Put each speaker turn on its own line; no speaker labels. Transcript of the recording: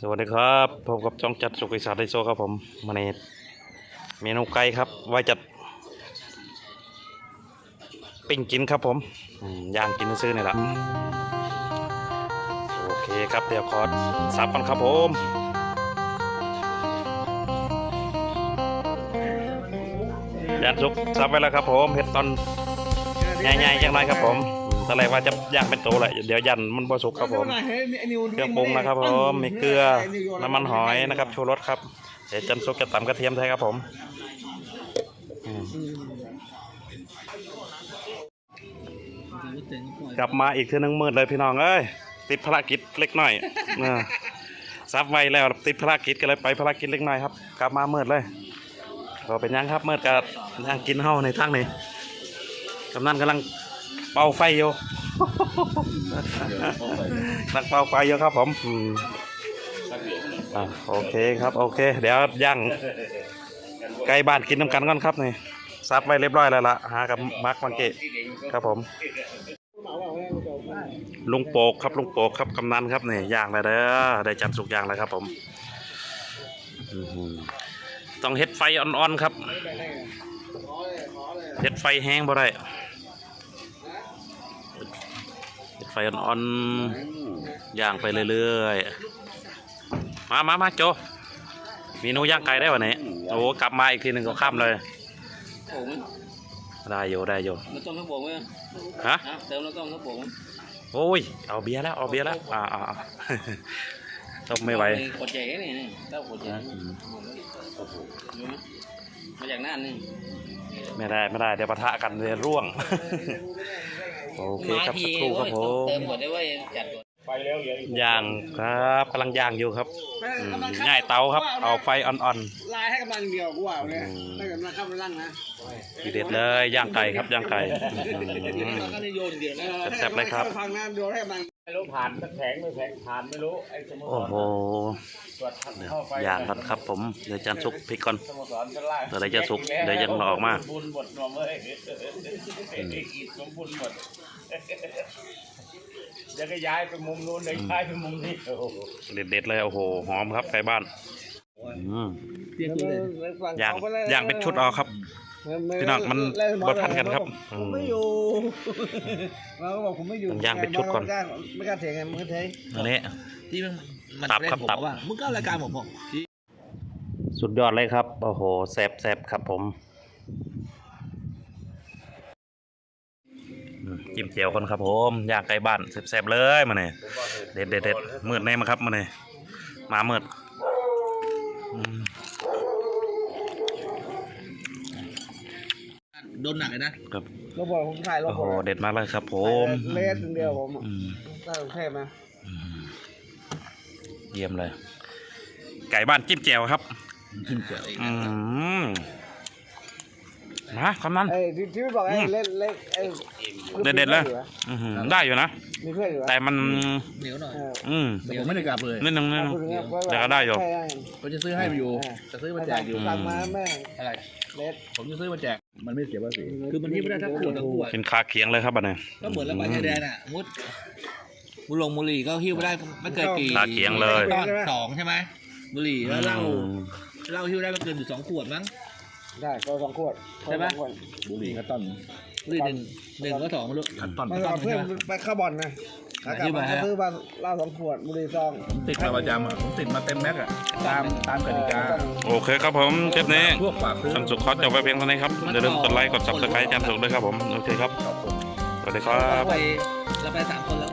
สวัสดีครับผมกับจ้องจัดสุกิสารไดโซครับผมมาในเมนูไก่ครับไว้จัดปิ้งกินครับผมย่างกินซื้อนี่แหละโอเคครับเดี๋ยวขอสับกันครับผมย่างสุกสับไว้แล้วครับผมเห็ดตอนใหญ่ๆจังไรครับผม ตอนแรกว่าจะย่างเป็นโตแหละเดี๋ยวยันมันบ่สุกครับผมเครื่องปรุงนะครับผมมีเกลือน้ำมันหอยนะครับชูรสครับเดี๋ยวจันซุกจะตำกระเทียมไทยครับผมกลับมาอีกเทื่อนึงมืดเลยพี่น้องเอ้ยติดภารกิจเล็กน้อยซับไว้แล้วติดภารกิจก็เลยไปภารกิจเล็กน้อยครับ กลับมามืดเลยก็เป็นยังครับมืดกับยังกินเฮาในทางนี้กำนันกำลัง เป่าไฟอยู่ นักเป่าไฟเยอะครับผมอืมอะโอเคครับ โอเค เดี๋ยวย่างไก่บ้านกินน้ำกันก่อนครับนี่ซับไว้เรียบร้อยแล้วล่ะหากับมาร์คมังเกะครับผม ลุงโปกครับลุงโปกครับกำนันครับนี่ย่างแล้วเด้อได้จันสุกย่างแล้วครับ ผมอื้อหือต้องเฮ็ดไฟอ่อนๆครับเฮ็ดไฟแห้งบ่ได้ ไฟอ่อนๆย่างไปเรื่อยๆ มามามาโจเมนูย่างไก่ได้วันนี้โอ้กลับมาอีกทีหนึ่งก็ค่ำเลย
โอ้มัน
ได้อยู่ได้อยู่
น้ำต้มข้าวโป่งไหม
ฮะ
ฮะเติมน้ำต้มข้าวโป่งไหม
โอ้ยเอาเบียร์แล้วเอาเบียร์แล้วอ่าอ่าอ่าต้มไม่ไหว
ขวดใหญ่นี่นี่เต้าขวดใหญ่
อืม
อยู่ไหมมาจากน่านนี่
ไม่ได้ไม่ได้เดี๋ยวปะทะกันเรียนร่วง โอเคครับสักครู่ครับผ
โอ้ย
ม
เติมก่อนได้ไว้จัดก่อน
ย่างครับกำลังย่างอยู่ครับอืมง่ายเตาครับเอาไฟอ่อน
ลายให้กำลังเดียวกูว่าเลย
อืม
ถ้าเกิดมันเข้าไปนั่งนะ
ๆทีเด็ดเลยย่างไก่ครับย่างไก่อืม
ก็ได้โยนเดียวนะ
แซ่บๆเลยครับ
ถ้าฟังนะเดี๋ยวให้กำลัง
ไม่รู้ผ่านแข็งไม่แข็งผ่านไม่รู้ไอ้สโมส
โอ้
ร
โห
ตรวจเข้าไป
ย่างก่อนครับผมเดี๋ยวจานสุกพริกก่อน
สโมสรชั้นล่าง
เดี๋ยวอะไรจะสุกเดี๋ยวยังออกมา
สมบุญหมดหนอมเอ้ยไอ้กีดสมบูรณ์หมดเดี๋ยวก็ย้ายไปมุมนู้นเดี๋ยวย้ายไปมุมนี้โอ้โห
เด็ดๆเลยโอ้โหหอมครับไก่บ้านอืม
เรียกเลย
ย่างย่างเป็นชุดเอาครับ พี่น้องมันบ่ทันกันครับ
ผมไม่อยู่เราก็บอกผมไม่อยู่
ต้องย่างเป็นชุดก่อน
ไม่กล้าไม่กล้าเถียงไงมึงก็เถียง
อันนี้
ที่มันมัน
ตับ
เล่น
ครับ
ผม
ตับ
ว่ามึงก็รายการผมบอกที่
สุดยอดเลยครับโอ้โหแซบแซบครับผมอืมจิ้มเจียวคนครับผมย่างไก่บ้านแซบๆเลยมาเนี่ยเด็ดเด็ดเด็ดมืดแน่มาครับมาเนี่ยมามืดอืม
โดนหนักเลยนะครับ
เราบอกผมถ่ายเรา
โอ้
บ
โห
อก
เด็ดมากเลยครับผม
เลสเดียวผม
อืม
ใต้กรุงเทพนะ
เยี่ยมเลย ไก่บ้านจิ้มเจียวครับ
ขึ้นเกิดเอง
อืมมาคำนั้น
ไอ้ที่ที่บอกไอ้
อืม
เล่นเล่นไอ้
เด็ดๆเลยอื้อหือได้อยู่นะ
มีเพื่อนอยู่
แต่มัน
เหนียวหน่อย
เออ
อืม
แต่ผมไม่ได้กลับเลย
นิดนึงนิดนึง
เอาพูดอย่างเงี้ย
แต่ก็ได้อยู่
ใช่
ผมจะซื้อให้อยู่
เออ
จะซื้อมาแจกอยู่
สั่งมาแม่ง
อะไร
เลส
ผมจะซื้อมาแจก มันไม่เสียภาษีคือมันที่ไม่ได้ทั้งขวดทั้งขวด
เป็นคาเคียงเลยครับบัดนี้
ก็เหมือนระบายชายแดนอะมุดบุหรงบุหรี่ก็หิ้วไม่ได้ไม่เกินกี่
คาเคียงเลย
ก้อนสองใช่ไหมบุหรี่แล้วเหล้า
อืม
เหล้าหิ้วได้ไม่เกินอยู่สองขวดมั้ง
ได้ก็สองขวด
ใช่ปะ
สองขวด
บุหรี่ก็ต้น
บุหรี่หนึ่งหนึ่งก็สองไม่รู้
ขัดต้น
มันเอาเพื่อนไปเข้าบอลนะ อากลับมาก็ซื้อมาเหล้าสองขวดบุหรี่ซอง
ผมติดมาประจำอะผมติดมาเต็มแม็กอะตามตามกติกา
โอเคครับผมคลิปนี้
พวกฝากซื้อ
จันสุขขอจบไว้เพียงเท่านี้ครับอย่าลืมกดไลค์กด subscribe จันสุขด้วยครับผม โอเคครับ สวัสดีครั
เรา
บ
ไปเราไปสามคนแล้ว